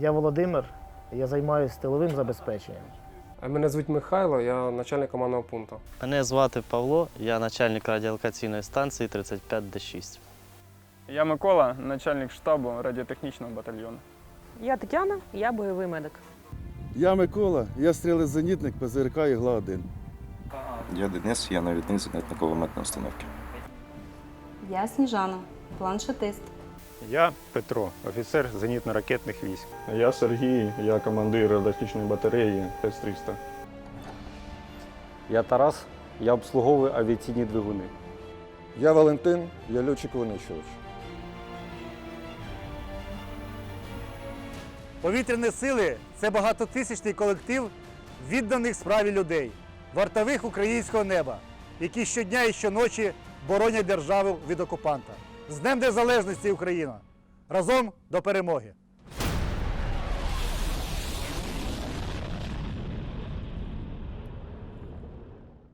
Я Володимир, я займаюся тиловим забезпеченням. Мене звуть Михайло, я начальник командного пункту. Мене звати Павло, я начальник радіолокаційної станції 35Д6. Я Микола, начальник штабу радіотехнічного батальйону. Я Тетяна, я бойовий медик. Я Микола, я стрілець-зенітник ПЗРК «Ігла-1». Я Денис, я навідник зенітно-кулеметної установки. Я Сніжана, планшетист. Я Петро, офіцер зенітно-ракетних військ. Я Сергій, я командир радіотехнічної батареї С-300. Я Тарас, я обслуговую авіаційні двигуни. Я Валентин, я льотчик-винищувач. Повітряні сили це багатотисячний колектив відданих справі людей, вартових українського неба, які щодня і щоночі боронять державу від окупанта. З Днем Незалежності Україна! Разом до перемоги!